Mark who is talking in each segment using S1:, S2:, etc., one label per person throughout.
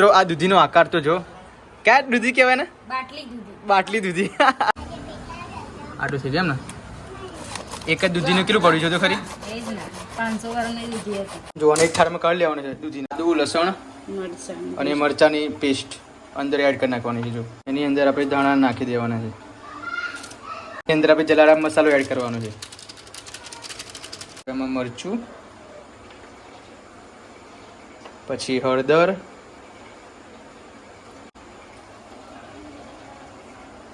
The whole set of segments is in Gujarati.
S1: મિત્રો આ દૂધીનો આકાર તો જો. ક્યાં દૂધી કહેવાય ને?
S2: બાટલી દૂધી.
S1: બાટલી દૂધી. આટલું થઈ જાય ને. એક જ દૂધીનું કેટલું પડ્યું છે તો ખરી? જોવાનું એક થાળમાં કાઢી લેવાનું છે દૂધી દૂધ લસણ
S2: મરચાં.
S1: અને મરચાંની પેસ્ટ અંદર એડ કરી નાખવાની છે જો. એની અંદર આપણે ધાણા નાખી દેવાના છે. એની અંદર આપણે જલારામ મસાલો એડ કરવાનો છે. એમાં મરચું પછી હળદર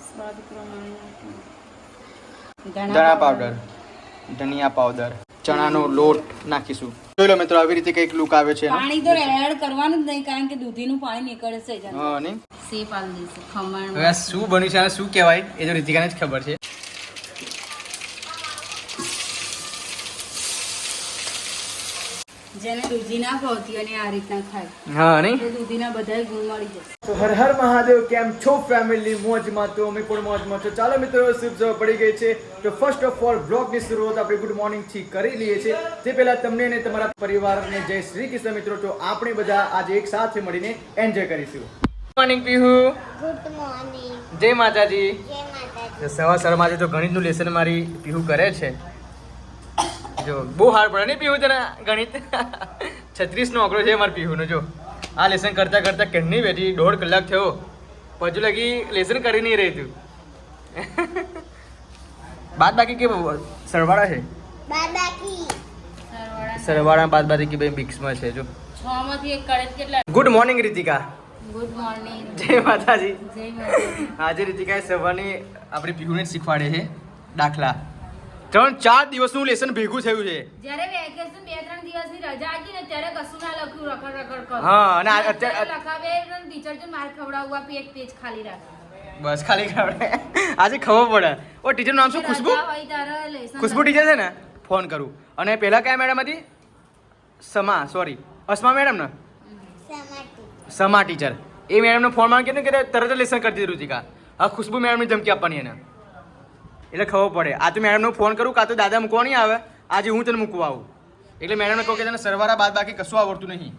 S2: સ્વાદ પ્રમાણે
S1: ધણા પાવડર. ધનિયા પાવડર ચણાનો લોટ નાખીશું. જોઈ લો મિત્રો આવી રીતે કંઈક લુક આવે છે
S2: પાણી તો એડ કરવાનું જ નહીં કારણ કે દૂધીનું પાણી નીકળે છે
S1: હા નહીં?
S2: સેપ આલ દઈશું ખમણ.
S1: હવે શું બન્યું છે અને શું કહેવાય એ તો રીતિકાને જ ખબર છે.
S2: જેને દૂધી ના ભાવતી અને આ રીતના ખાય.
S1: હા નહીં?
S2: તો દૂધીના બધા ગુણ મળી જશે
S1: તો હર હર મહાદેવ કેમ છો ફેમિલી મોજમાં તો અમે પણ મોજમાં છો. ચાલો મિત્રો શુભ સવાર પડી ગઈ છે. તો ફર્સ્ટ ઓફ ઓલ બ્લોગની શરૂઆત આપણે ગુડ મોર્નિંગથી કરી લઈએ છીએ. તે પહેલા તમને અને તમારા પરિવારને જય શ્રી કૃષ્ણ મિત્રો. તો આપણે બધા આજે એક સાથે મળીને એન્જોય કરીશું. મોર્નિંગ પીહુ.
S3: ગુડ મોર્નિંગ
S1: જય માતાજી.
S3: જય માતાજી.
S1: સવાર સવારમાં આજે તો ગણિતનું લેસન મારી પીહુ કરે છે. જો બહુ હાર્ડ પડે નહીં પીવું તને ગણિત? છત્રીસનો આંકડો છે મારા પીહુનો જો. આ લેસન કરતાં કરતાં કેટલી બેઠી? દોઢ કલાક થયો. પછી લગી લેસન કરી નહીં રહી તું. બાદ બાકી કે સરવાળા છે?
S2: સરવાળા.
S1: સરવાળા બાદ બાકી ભાઈ મિક્સમાં છે જો.
S2: છ માંથી એક કડે કેટલા?
S1: Good morning Ritika
S2: good morning
S1: જય માતાજી. આજે રીતિકાએ સવારની આપણી પીહુને જ શીખવાડે છે દાખલા. ત્રણ ચાર દિવસનું લેસન ભેગું થયું છે.
S2: જ્યારે વેકેશન બે ત્રણ દિવસની રજા હતી ને ત્યારે કશું ના લખ્યું રખડ રખડ કરો.
S1: હા, અને
S2: અત્યારે લખાવે ટીચર જો માર ખવડાવવા એક પેજ ખાલી રાખે.
S1: બસ ખાલી ખવડે આજે ખબર પડે. ઓ ટીચરનું નામ શું? ખુશ્બુ? ખુશ્બુ ટીચર છે ને? ફોન કરું. અને પહેલા કયા મેડમ હતી? સમા સોરી અસ્મા મેડમ ને? સમા ટીચર એ મેડમને ફોનમાં કે તરત લેસન કરી દીધું રુચિકા આ ખુશ્બુ મેડમની ધમકી આપવાની એને. એટલે ખબર પડે. આ તો મેડમને ફોન કરું કાં તો દાદા મૂકવા નહીં આવે? આજે હું તને મૂકવા આવું. એટલે મેડમને કહું કે તને સરવારા બાદ બાકી કશું આવડતું નહીં.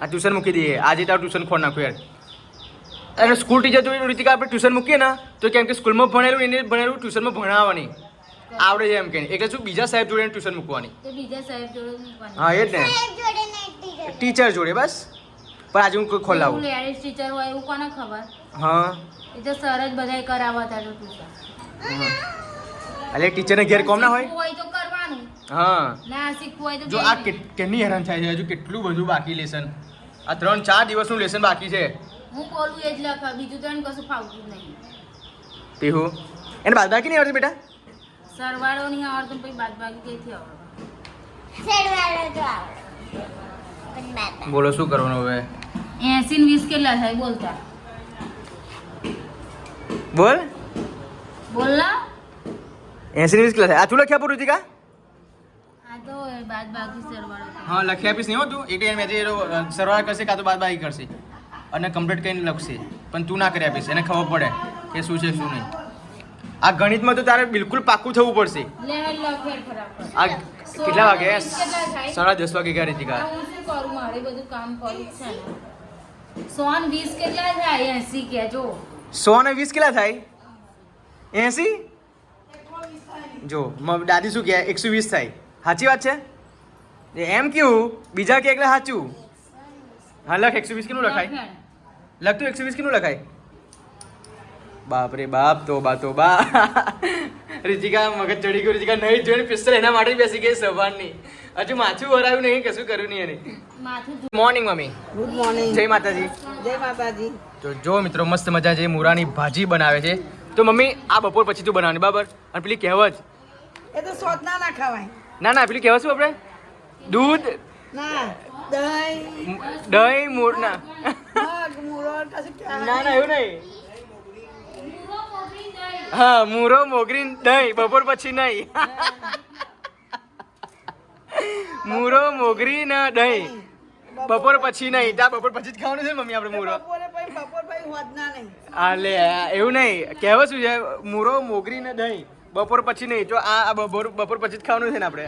S1: આ ટ્યુશન મૂકી દઈએ. આજે તારું ટ્યુશન ફોન નાખું યાર. અને સ્કૂલ ટીચર જોઈએ રીતિકા આપણે ટ્યુશન મૂકીએ ને તો કેમ કે સ્કૂલમાં ભણેલું એને ભણેલું ટ્યુશનમાં ભણાવવાની. આવડે છે એમ કે એટલે શું બીજા સાહેબ જોડે ટ્યુશન મૂકવાની?
S2: તો બીજા સાહેબ જોડે મૂકવાની.
S1: હા એ જ ને.
S3: સાહેબ જોડે નહીં ટીચર
S1: ટીચર જોડે બસ. પણ આજે હું ખોલાવું.
S2: લેડીઝ ટીચર હોય એવું કોને ખબર?
S1: હા.
S2: એ તો સર જ બધાય કરાવતા તો tuition.
S1: એટલે ટીચરને ઘેર કોમ ના હોય?
S2: હોય તો કરવાનું.
S1: હા.
S2: ના શીખવું હોય તો
S1: જો આ કેટલી હેરાન થાય છે? હજુ કેટલું બધું બાકી લેસન આ ત્રણ ચાર દિવસનું લેસન બાકી છે.
S2: હું બોલું એ જ લખ બીજું તો એને કશું ફાવતું નહીં.
S1: તે હો? એને બાદ બાકી નહીં આવડતી બેટા?
S2: સરવાળો નહીં આવડતું પછી બાદ બાકી કઈથી આવડે?
S3: સરવાળો તો આવડે
S1: બોલો શું કરવાનું હવે?
S2: એસી ને વીસ કેટલા થાય બોલતા.
S1: બોલ.
S2: બોલ ના
S1: એસી વીસ ક્લાસ આ તું લખ્યા પૂરું કા
S2: તો બાદ બાકી સરવાળો થાય.
S1: હા લખી આપીશ નહીં હો તું. એક ટાઈમ મેં સરવાળા કરશે કાં તો બાદ બાકી કરશે. અને કમ્પ્લીટ કરીને લખશે. પણ તું ના કરી આપીશ. એને ખબર પડે કે શું છે શું નહીં. આ ગણિતમાં તો તારે બિલકુલ પાકું થવું પડશે.
S2: લખે
S1: આ કેટલા વાગે? સાડા દસ વાગે ગયા રીતિકા
S2: આ હું શું કરું? મારે બધું કામ કરું છે. સો વીસ કેટલા થાય? એસી કે જો.
S1: સો ને વીસ કેટલા થાય? એસી? જો મ- દાદી શું કહે? એકસો વીસ થાય. સાચી વાત છે? એ એમ કયું? બીજા કે એટલે સાચું? હા લખ એકસો વીસ કેટલું લખાય? લખતું એકસો વીસ કેટલું લખાય? બાપ રે બાપ તો બા તો બા રિચિકા મગજ ચડી ગયું રિચિકા નહીં જોઈને પિસ્તલ એના માટે બેસી ગઈ સવારની. હજુ માથું વરાયું નહીં કશું કર્યું નહીં એને મોર્નિંગ મમ્મી.
S4: ગુડ મોર્નિંગ
S1: જય માતાજી.
S4: જય માતાજી
S1: તો જો મિત્રો મસ્ત મજા છે મૂરાની ભાજી બનાવે છે. તો મમ્મી આ બપોર પછી તું બનાવવાની બરાબર? અને પેલી કહેવત.
S4: એ તો સોત ના ના ખવાય.
S1: ના ના પેલી કહેવત શું આપણે? દૂધ
S4: ના દહીં.
S1: દહીં મૂળ ના.
S4: મગ મૂળો કશું કહેવાય
S1: ના ના એવું નહીં. હા મૂરો મોગરી દહીં બપોર પછી નહીં. મૂરો મોગરી ને દહીં. બપોર પછી નહીં. ત્યાં બપોર પછી જ ખાવાનું છે મમ્મી આપણે મૂરો.
S4: નહીં.
S1: આ લે એવું નહીં. કહેવત શું છે? મૂરો મોગરી ને દહીં. બપોર પછી નહીં. જો આ બપોર બપોર પછી જ ખાવાનું છે ને આપણે.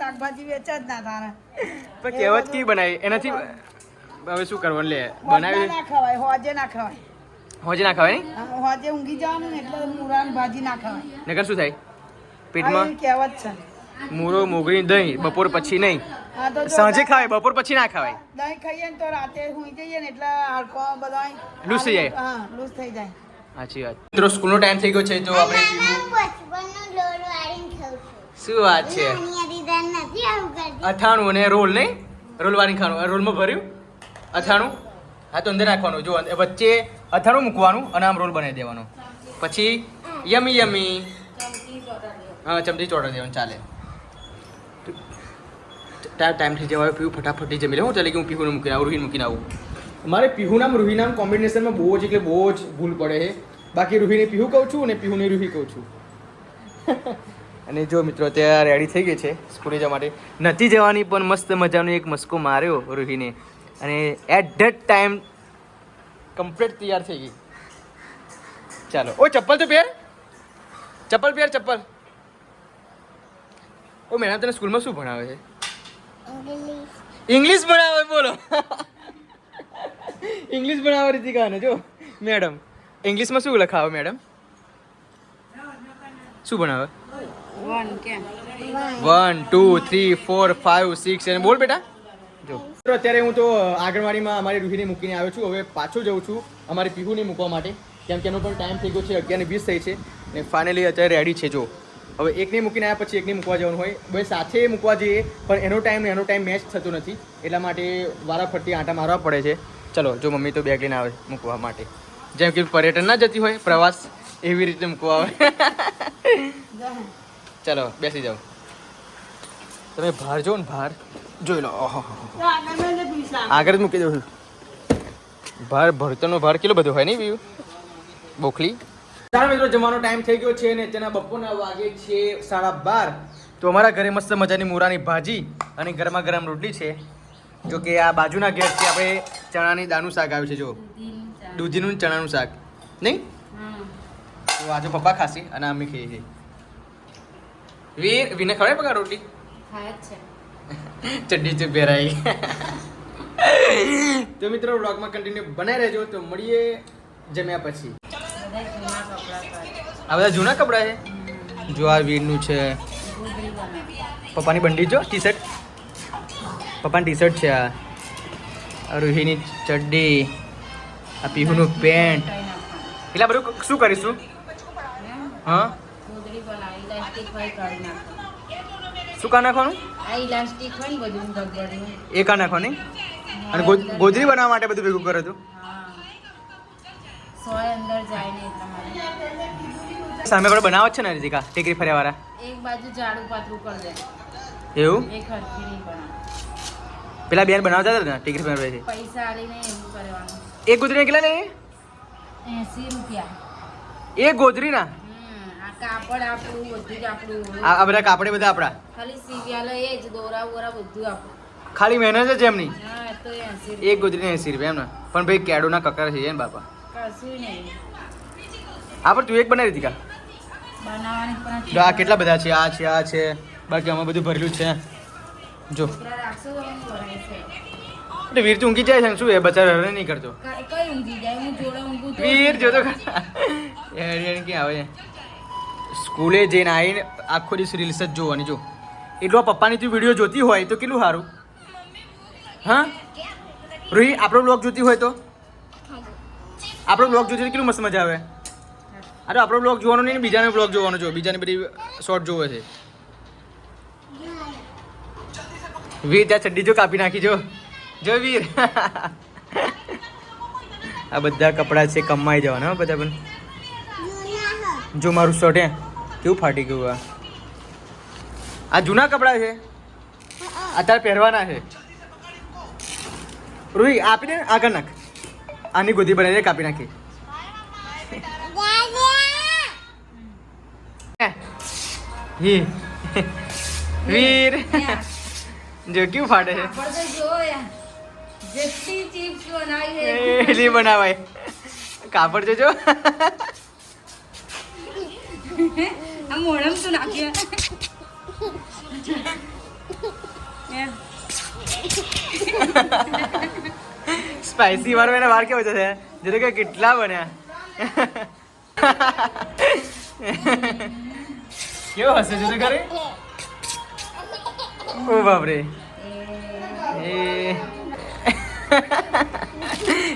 S4: શાકભાજી વેચે જ ના તારે
S1: પણ કહેવત કી બનાવી? એનાથી હવે શું કરવાનું? લે બનાવી
S4: ના ખવાય હોજે ના ખવાય.
S1: હોજે ના ખવાય
S4: હોજે ઊંઘી જવાનું એટલે મૂળાની ભાજી ના ખવાય.
S1: નકર શું થાય? પેટમાં
S4: કહેવત છે.
S1: મૂરો મોગરી દહીં બપોર પછી નહીં.
S4: હા તો જો
S1: સાંજે ખાવાય બપોર પછી ના ખાવાય.
S4: દહીં ખાઈએ ને તો રાતે સુઈ જઈએ ને એટલે હાડકો બધા
S1: લૂસ થઈ જાય.
S4: હા લૂસ થઈ જાય.
S1: સાચી વાત. મિત્રો સ્કૂલનો ટાઈમ થઈ ગયો છે તો આપણે શું વાત છે? અથાણું અને રોલ નહીં? રોલ વાળી ખાવાનું. રોલમાં ભર્યું? અથાણું? હા તો અંદર નાખવાનું. જો વચ્ચે અથાણું મૂકવાનું અને આમ રોલ બનાવી દેવાનો. પછી યમી યમી. હા ચમચી ચોટાડી દેવાનું ચાલે. ટાઈમથી જવા પીવું ફટાફટી જમી લે હું ચાલે કે હું પીહુને મૂકીને આવું રૂહીને મૂકીને આવું. મારે પીહુનામ રૂહીનામ કોમ્બિનેશનમાં બહુ જ એટલે બહુ જ ભૂલ પડે છે. બાકી રૂહીને પીહુ કહું છું અને પીહુને રૂહી કહું છું. અને જો મિત્રો ત્યાં રેડી થઈ ગઈ છે સ્કૂલે જવા માટે. નથી જવાની પણ મસ્ત મજાનો એક મસ્કો માર્યો રૂહીને. અને એટ ધેટ ટાઈમ કમ્પ્લીટ તૈયાર થઈ ગઈ. ચાલો. ઓ ચપ્પલ તો પહેર. ચપ્પલ પહેર ચપ્પલ. ઓ મેડમ તને સ્કૂલમાં શું ભણાવે છે?
S3: ઇંગ્લિશ
S1: ઇંગ્લિશ ભણાવે બોલો. ઇંગ્લિશ ભણાવે રીતિકાને જો. મેડમ ઇંગ્લિશમાં શું લખાવે મેડમ? શું ભણાવે?
S2: One
S1: one two three four five six અને બોલ બેટા. જો. અત્યારે હું તો આંગણવાડીમાં અમારી રૂહીને મૂકીને આવ્યો છું. હવે પાછો જઉં છું અમારી પીહુને મૂકવા માટે. કેમ કે એનો પણ ટાઈમ થઈ ગયો છે અગિયાર વીસ થઈ છે ને ફાઇનલી અત્યારે રેડી છે જો. હવે એકને મૂકીને આવ્યા પછી એકને મૂકવા જવાનું હોય. બે સાથે મૂકવા જઈએ પણ એનો ટાઈમ ને એનો ટાઈમ મેચ થતો નથી. એટલા માટે વારાફરતી આંટા મારવા પડે છે. ચલો જો મમ્મી તો બેગ લઈને આવે મૂકવા માટે. જેમ કે પર્યટન ના જતી હોય પ્રવાસ એવી રીતે મૂકવા આવે. ચલો બેસી જાઓ. તમે બહાર જો ને બહાર. જોઈ લો.
S4: આગળ
S1: જ મૂકી દઉં છું. ભાર ભરતનો ભાર કેટલો બધો હોય નહીં બીજું? બોખલી. સારા મિત્રો જમવાનો ટાઈમ થઈ ગયો છે અને તેના બપોરના વાગે છે સાડા બાર. તો અમારા ઘરે મસ્ત મજાની મૂરાની ભાજી અને ગરમા ગરમ રોટલી છે. જો કે આ બાજુના ઘેર છે આપણે ચણાની દાળનું શાક આવ્યું છે જો દૂધીનું ચણાનું શાક. નહીં? તો આજે પપ્પા ખાશે અને અમે ખાઈએ છીએ. વીર વિને ખવડાય પકા રોટલી?
S2: ખાય છે.
S1: ચડ્ડી ચૂપ પહેરાઈ તો મિત્રો વ્લોગમાં કન્ટિન્યુ બનાવી રહેજો તો મળીએ જમ્યા પછી. આ બધા જૂના કપડાં છે? જો આ વીરનું છે. પપ્પાની બંડી જો ટી શર્ટ પપ્પાની ટી શર્ટ છે આ. રૂહીની ચડ્ડી આ પીહુનું પેન્ટ. એટલે બધું શું કરીશું? હા? શું કા નાખવાનું?
S2: આ ઇલાસ્ટિક હોય ને બધું ગગડ્યું
S1: એ કા નાખવાની અને ગોજરી બનાવવા માટે બધું ભેગું કરે તું
S2: સોય અંદર જાય ને
S1: સામે પણ બનાવ જ છે ને રીતિકા ટેકરી ફર્યા વાળા
S2: એક બાજુ ઝાડુ પાતળું કરી દે.
S1: એવું?
S2: એક હરખી નહીં બનાવે.
S1: પેલા બેન બનાવતા હતા ને ટેકરી ફર્યા છે
S2: પૈસા આલીને એવું કરવાનું.
S1: એક ગોજરી કેટલા લે
S2: 80 રૂપિયા.
S1: એક
S2: હમ, આ કાપડ આપણું બધું જ આપણું
S1: આ બધા કાપડે બધા આપણા
S2: ખાલી સીવ્યા એ જ દોરા બોરા બધું આપણું.
S1: ખાલી મહેનત જ એમની?
S2: હા તો એસી
S1: એક ગોદરીને એસી રૂપિયા એમ ને પણ ભાઈ કેડોના કકર છે ને બાપા.
S2: કશું નહીં.
S1: આ તું એક બનાવી દીધી કા?
S2: બનાવવાની પણ
S1: આ કેટલા બધા છે? આ છે આ છે. બાકી અમે બધું ભરેલું છે. જો. વીર તું ઊંઘી જાય છે ને શું? એ બચાર હરે નહીં કરતો.
S2: કઈ ઊંઘી જાય? હું જોડે ઊંઘું
S1: વીર જો તો ખરા. યાર યાર ક્યાં આવે? સ્કૂલે જઈને આવીને આખો દિવસ રીલ્સ જ જોવાની, જો. એટલો પપ્પાની તું વીડિયો જોતી હોય તો કેટલું સારું? હા? રોહી, આપણો બ્લોગ જોતી હોય તો? આપણો બ્લોગ જોતી હોય કેટલું મસ્ત મજા આવે? અરે, આપણો બ્લોગ જોવાનો નહીં, બીજાનો બ્લોગ જોવાનો જો. બીજાની બધી શોર્ટ જોવે છે. વીર, ત્યાં ચડ્ડી જો કાપી નાખી, જો. જો વીર. આ બધા કપડાં છે, કમાઈ જવાના બધા પણ. જો મારું શર્ટ હે કેવું ફાટી ગયું આ? આ જૂના કપડાં છે. અત્યારે પહેરવાના છે. રૂહી આપી દે આગળ નાખ. આની ગોદી બનાવી દે કાપી નાખી. હી. વીર. જો કેવું ફાટે છે. એલી બનાવાય. કાપડ જોજો.
S2: આ મોડમ શું નાખ્યું?
S1: સ્પાઈસી વાળો એના વાર કેવો છે? જરા કે કેટલા બન્યા. કેવો હશે જરા ઘરે? ઓ બાપરે.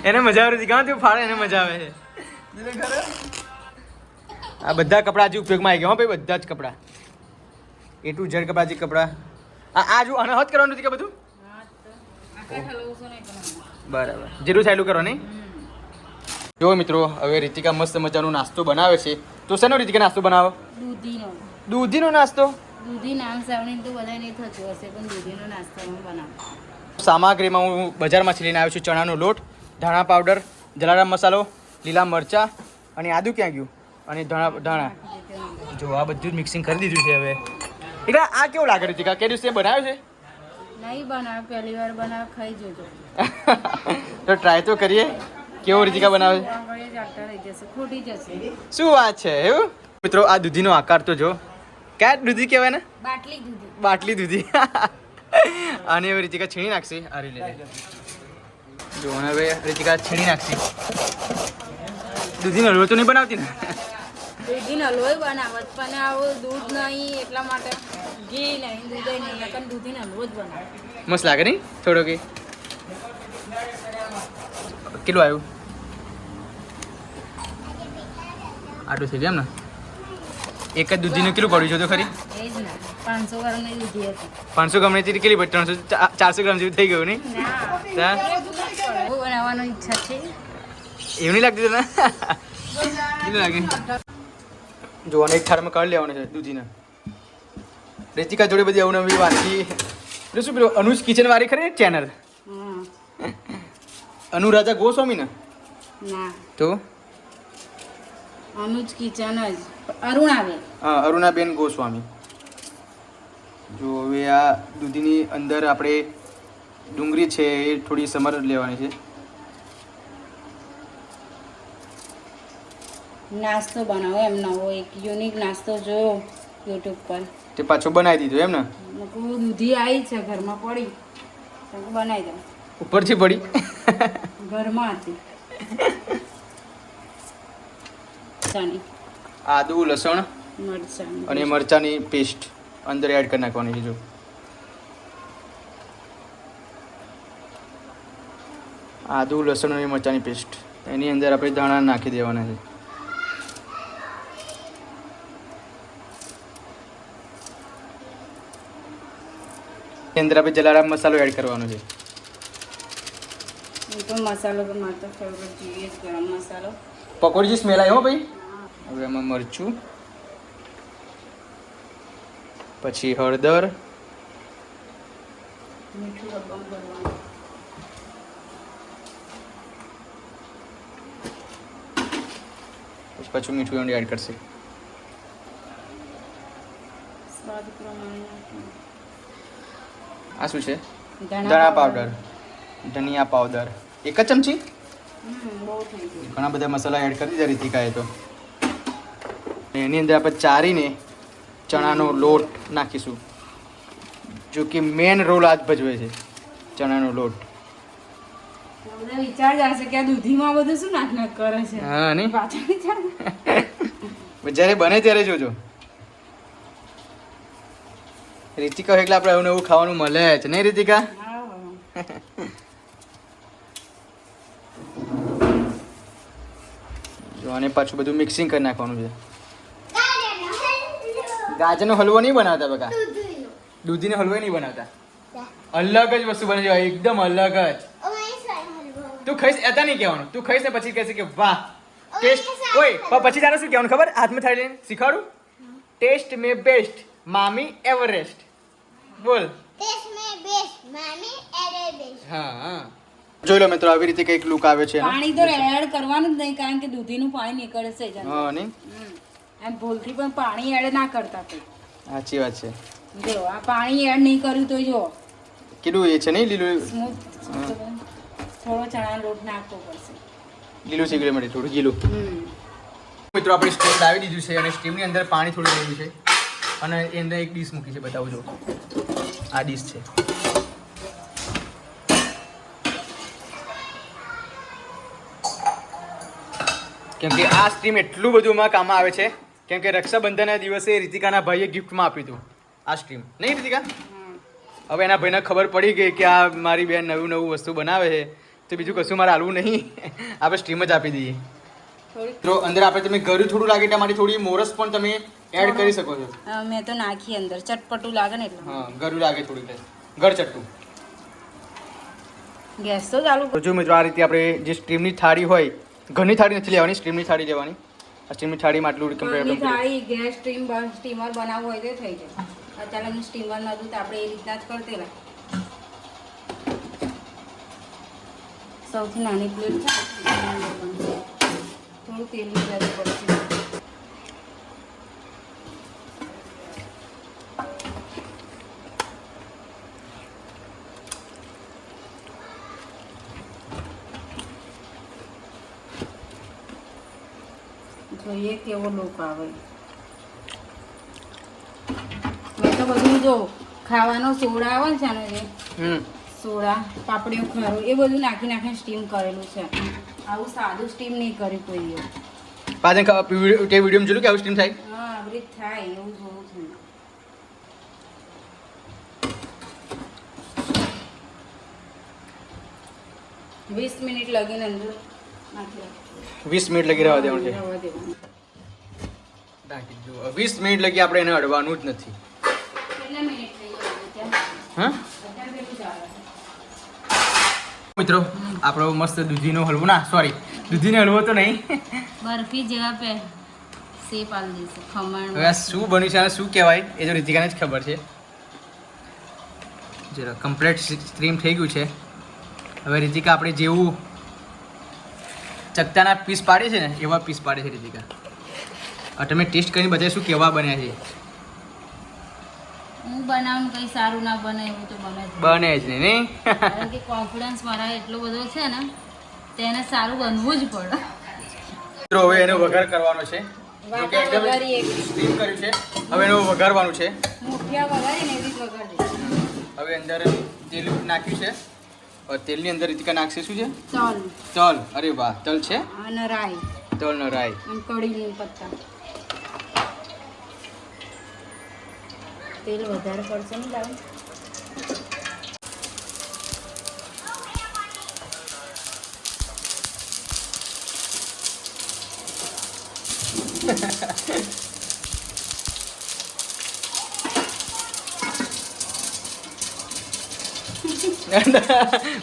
S1: એને મજા આવે છે. ગામ તું ફાળે એને મજા આવે છે. જરા ખરે. આ બધા કપડાં હજી ઉપયોગમાં આવી ગયા. હો ભાઈ બધા જ કપડાં. એ ટુ ઝેડ કપડાં જે કપડાં. આ આ જો આને હત કરવાનું નથી કે બધું?
S2: કરવાનો.
S1: બરાબર. જેટલું થાય એટલું કરો નહીં? જો મિત્રો હવે રીતિકા મસ્ત મજાનો નાસ્તો બનાવે છે. તો શેનો રીતિકા નાસ્તો બનાવો?
S2: દૂધીનો.
S1: દૂધીનો નાસ્તો?
S2: દૂધી નામ સાંભળીને તો બધા નહીં થતું હશે પણ દૂધીનો નાસ્તો હું બનાવું.
S1: સામગ્રીમાં હું બજારમાંથી લઈને આવ્યો છું ચણાનો લોટ ધાણા પાવડર જલારામ મસાલો લીલા મરચાં અને આદુ ક્યાં ગયું? અને ધાણા ધાણા. જો આ બધું જ મિક્સિંગ કરી દીધું છે હવે. એટલે આ કેવું લાગે છે કે દિવસે બનાવ્યું છે?
S2: નહીં બનાવ પહેલી વાર બનાવ ખાઈ જોજો.
S1: તો ટ્રાય તો કરીએ. કેવો રીતિકા બનાવે શું વાત છે એવું? મિત્રો આ દૂધીનો આકાર તો જો. ક્યાં દૂધી કહેવાય ને?
S2: બાટલી દૂધી.
S1: બાટલી દૂધી. આને હવે રીતિકા છીણી નાખશે. આ રીતે જો હવે રીતિકા છીણી નાખશે. દૂધીનો તો નહીં બનાવતી ને?
S2: દૂધીનો હલવો બનાવત પણ આવું દૂધ નહીં એટલા માટે ઘી નહીં દૂધ નહીં નકર દૂધીનો હલવો જ બનાવે
S1: મસ્ત લાગે નહીં? થોડો ઘી કેટલું આવ્યું? આટલું થઈ ગયું એમ ને? એક જ દૂધીનું કેટલું પડ્યું છે તો ખરી?
S2: પાંચસો ગ્રામની દૂધી હતી.
S1: પાંચસો ગ્રામની હતી કેટલી પડી? ત્રણસો ચારસો ગ્રામ જેવું થઈ ગયું નહીં?
S2: બનાવવાની ઈચ્છા છે.
S1: એવું નહીં લાગતું તને? કેટલું લાગે? જો અને એક થાળમાં કાઢી લેવાનું છે દૂધીને. રેતિકા જોડે બધી અવનવી વાનગી એટલે શું પેલું અનુજ કિચન વાળી ખરી ચેનલ અનુરાધા ગોસ્વામી ને.
S2: ના
S1: તો?
S2: અનુજ કિચન જ. અરુણાબેન.
S1: હા અરુણાબેન ગોસ્વામી. જો હવે આ દૂધીની અંદર આપણે ડુંગળી છે એ થોડી સમર લેવાની છે.
S2: નાસ્તો બનાવો એમ હોય એક યુનિક નાસ્તો જોયો યુટ્યુબ પર.
S1: તે પાછો બનાવી દીધો એમ ને?
S2: દૂધી આવી છે ઘરમાં પડી. તો બનાવી દઉં.
S1: ઉપરથી પડી?
S2: ઘરમાં હતી.
S1: આદુ લસણ
S2: મરચાં.
S1: અને મરચાંની પેસ્ટ અંદર એડ કરી નાખવાની છે જો. આદુ લસણ અને મરચાંની પેસ્ટ એની અંદર આપણે ધાણા નાખી દેવાના છે. અંદર આપણે જલારામ મસાલો એડ કરવાનો છે.
S2: એ પણ મસાલો તો મારે ફેવરેટ જોઈએ ગરમ મસાલો.
S1: પકોડી જે સ્મેલ આવ્યો ભાઈ. હવે એમાં મરચું. પછી હળદર. પછી પાછું મીઠું એડ કરશે.
S2: સ્વાદ પ્રમાણે.
S1: આ શું છે?
S2: ધાણા
S1: પાવડર. ધનિયા પાવડર. એક જ ચમચી? ઘણા બધા મસાલા એડ કરી દીધા રીતિકાએ તો. એની અંદર આપણે ચારીને ચણાનો લોટ નાખીશું. જો કે મેન રોલ આજ ભજવે છે ચણાનો લોટ.
S2: વિચાર જશે કે દૂધીમાં બધું શું નાખ નાખ કરે છે?
S1: હા નહીં? જ્યારે બને ત્યારે જોજો. રીતિકા એટલે આપણે એવું એવું ખાવાનું મળે છે. નહીં રીતિકા? જો આને પાછું બધું મિક્સિંગ કરી નાખવાનું છે. ગાજરનો હલવો નહીં બનાવતા બકા? દૂધીનો હલવો નહીં બનાવતા? અલગ જ વસ્તુ બને છે એકદમ અલગ જ. તું ખાઈશ એતા નહીં કહેવાનું. તું ખાઈશ ને પછી કહેશે કે વાહ ટેસ્ટ ઓય પણ પછી તારે શું કહેવાનું ખબર? હાથમાં થાળી લઈને શીખવાડું? ટેસ્ટ મે બેસ્ટ મામી એવરેસ્ટ. બોલ. હા હા. જોઈ લો મિત્રો આવી રીતે કંઈક લુક આવે છે.
S2: પાણી તો એડ કરવાનું જ નહીં કારણ કે દૂધીનું પાણી નીકળશે જ.
S1: હા નહીં?
S2: એમ ભૂલથી પણ પાણી એડ ના કરતા કોઈ.
S1: સાચી વાત છે.
S2: જો આ પાણી એડ નહીં કર્યું તો જો.
S1: કીધું એ છે નહીં લીલું?
S2: સ્મૂથ થોડો ચણા લોટ નાખવો પડશે.
S1: લીલું સિગરેટ માટે થોડું ગીલું. મિત્રો આપણે સ્ટીમ લાવી દીધું છે અને સ્ટીમની અંદર પાણી થોડું રહ્યું છે. અને એને એક ડીશ મૂકી છે બતાવું જો. આ ડીશ છે. કેમ કે આ સ્ટ્રીમ એટલું બધું માં કામ આવે છે કેમ કે રક્ષાબંધનના દિવસે રીતિકાના ભાઈએ ગિફ્ટમાં આપ્યું હતું આ સ્ટ્રીમ નહીં રીતિકા? હવે એના ભાઈને ખબર પડી ગઈ કે આ મારી બેન નવું નવું વસ્તુ બનાવે છે તો બીજું કશું મારે હાલવું નહીં. આપણે સ્ટ્રીમ જ આપી દઈએ. તો અંદર આપણે તમે ગળ્યું થોડું લાગે તમારી મારી થોડી મોરસ પણ તમે એડ કરી શકો છો.
S2: મેં તો નાખી અંદર. ચટપટું લાગે ને એટલે.
S1: હા ગળ્યું લાગે થોડું ઘર ચટ્ટું
S2: ગેસ તો ચાલુ
S1: જો મિત્રો આ રીતે આપણે જે સ્ટીમની થાળી હોય ઘરની થાળી નથી લેવાની સ્ટીમની થાળી લેવાની. આ સ્ટીમની થાળીમાં આટલું કમ્પ્લીટ
S2: થાળી ગેસ સ્ટીમ સ્ટીમર બનાવવું હોય તો થઈ જાય. અત્યારે હું સ્ટીમર નતું તો આપણે એ રીતના જ કરતેલા સૌથી નાની પ્લેટ છે થોડું તેલની જરૂર પડશે જોઈએ કેવો લોક આવે મેં તો બધું જો ખાવાનો સોડા આવે છે ને જે સોડા પાપડીઓ ખારું એ બધું નાખી નાખીને સ્ટીમ કરેલું છે. આવું સાદું સ્ટીમ નહીં કર્યું કોઈ
S1: પાછળ તે વિડીયોમાં જોયું કે આવું સ્ટીમ થાય?
S2: હા આવી રીત થાય એવું જોવું છું વીસ મિનિટ લગીને અંદર
S1: વીસ મિનિટ લગી રહેવા દેવાનું છે. ઢાંકી. વીસ મિનિટ લગી આપણે એને અડવાનું જ નથી. હા? મિત્રો આપણો મસ્ત દૂધીનો હલવો. ના સોરી દૂધીનો હલવો તો નહીં.
S2: બરફી જેવા પે સેપ આલી દઈશું ખમણ.
S1: હવે આ શું બન્યું છે અને શું કહેવાય એ તો રીતિકાને જ ખબર છે. જરા કમ્પ્લીટ સ્ટ્રીમ થઈ ગયું છે. હવે રીતિકા આપણે જેવું ચકતાના પીસ પાડે છે ને એવા પીસ પાડે છે રીતિકા. તમે ટેસ્ટ કરીને બધા શું કેવા બન્યા છે?
S2: હું બનાવું કંઈ સારું ના બને એવું તો બને જ નહીં.
S1: બને જ નહીં નહીં?
S2: કારણ કે કોન્ફિડન્સ મારા એટલો બધો છે ને તેને સારું બનવું જ પડે.
S1: મિત્રો હવે એનો વઘાર કરવાનો છે. સ્ટીમ કર્યું હવે એનું વઘારવાનું છે. હવે અંદર તેલ નાખ્યું છે. તેલની અંદર રીતિકા નાખશે શું છે?
S2: તલ.
S1: તલ. અરે વાહ તલ છે?
S2: અને રાઈ.
S1: તલ નો રાઈ.
S2: અને પત્તા. તેલ વધારે પડશે ને લાવ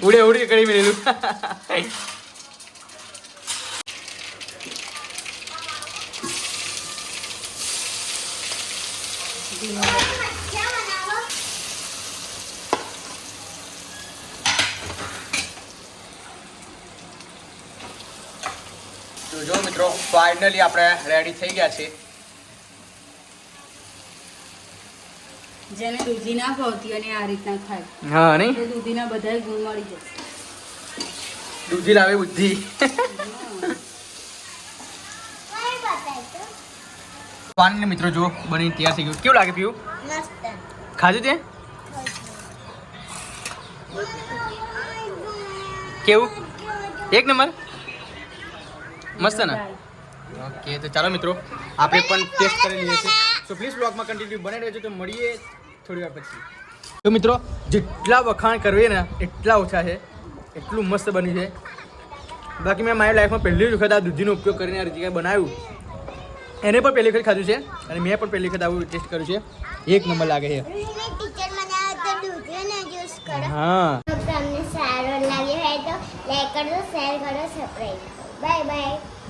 S1: ઉડે ઉડી કરી મેળેલું
S3: Thank બનાવો
S1: તો જો મિત્રો ફાઇનલી આપણે રેડી થઈ ગયા છે
S2: જેને દૂધી ના ભાવતી અને આ રીતના ખાય.
S1: હા નહીં?
S2: દૂધીના બધા ગુણ મળી જશે.
S1: દૂધી લાવે બુદ્ધિ.
S3: કઈ બતાય
S1: પાણી મિત્રો જો બની તૈયાર થઈ ગયું. કેવું લાગે પીવું? ખાધું તે? કેવું? એક નંબર? મસ્ત ને? ઓકે તો ચાલો મિત્રો આપણે પણ ટેસ્ટ કરી લઈએ છીએ. તો પ્લીઝ બ્લોગમાં કન્ટિન્યુ બને રહેજો તો મળીએ થોડી વાર પછી. તો મિત્રો જેટલા વખાણ કરવીએ ને એટલા ઓછા છે. એટલું મસ્ત બન્યું છે. બાકી મેં મારી લાઈફમાં પહેલી વખત આ દૂધીનો ઉપયોગ કરીને આ રીતે બનાવ્યું. એને પણ પહેલી વખત ખાધું છે અને મેં પણ પહેલી વખત આવું ટેસ્ટ કર્યું છે. એક નંબર લાગે છે. હા.
S3: તમને સારો લાગ્યો હોય તો લાઈક કરો શેર કરો સબસ્ક્રાઈબ 拜拜。